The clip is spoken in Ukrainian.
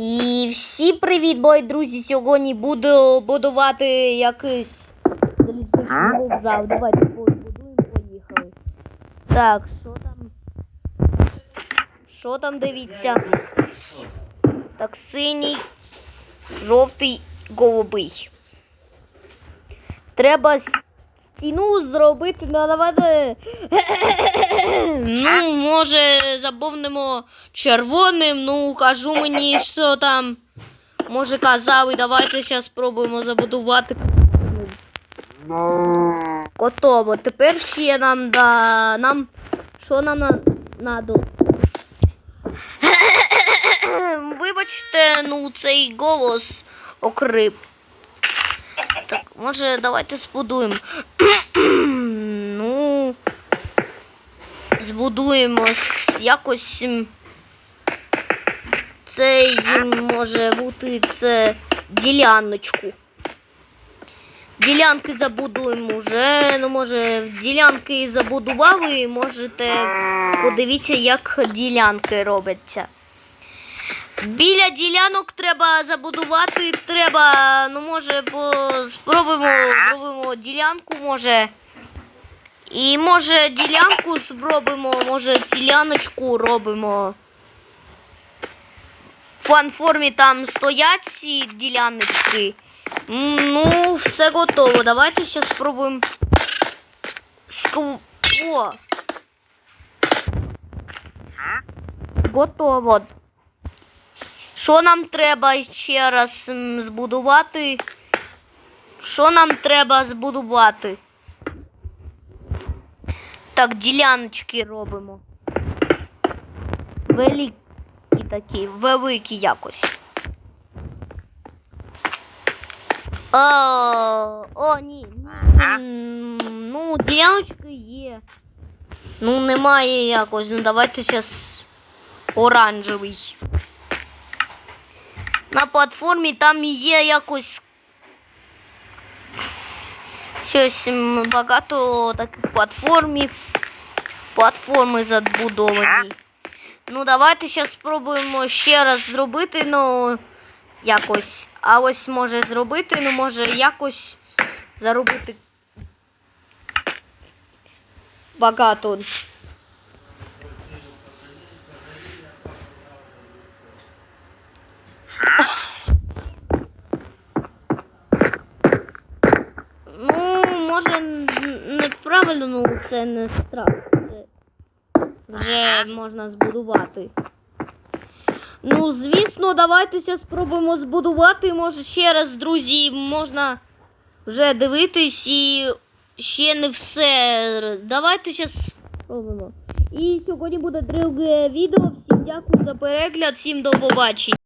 І всі привіт, мої друзі! Сьогодні буду будувати якийсь залізничний вокзал. Давайте побудуємо, поїхали. Так, що там? Що там дивіться? Так, синій, жовтий, голубий. Треба стіну зробити, ну давайте. Ну, може, заповнимо червоним, ну кажу мені, що там. Може казали, давайте зараз спробуємо забудувати. Готово. Тепер ще нам да. Нам. Що нам на- надо? Вибачте, ну цей голос окрип. Так, може, давайте збудуємо. ну. Збудуємо якось. Цей може бути це діляночку. Ділянки забудуємо вже. Ну, може, ділянки забудували, можете подивіться, як ділянки робляться. Біля ділянок треба забудувати, треба, ну може, спробуємо зробимо ділянку, може. І може ділянку спробуємо, може діляночку робимо. В платформі там стоять ці діляночки. Ну, все готово. Давайте ще спробуємо. О! Готово. Що нам треба ще раз збудувати? Що нам треба збудувати? Так, діляночки робимо. Великі такі, великі якось. О, о, ні. Ну, діляночки є. Ну, немає якось. Ну, давайте зараз оранжевий. На платформі там є якось щось багато таких платформів. Платформи забудовані. Ну, давайте зараз спробуємо ще раз зробити, ну якось. А ось може зробити, ну може якось заробити багато. Ну, може, неправильно, ну це не страх. Це вже можна збудувати. Ну, звісно, давайтеся спробуємо збудувати. Може, ще раз, друзі, можна вже дивитись і ще не все. Давайте зараз спробуємо. І сьогодні буде друге відео. Всім дякую за перегляд, всім до побачення.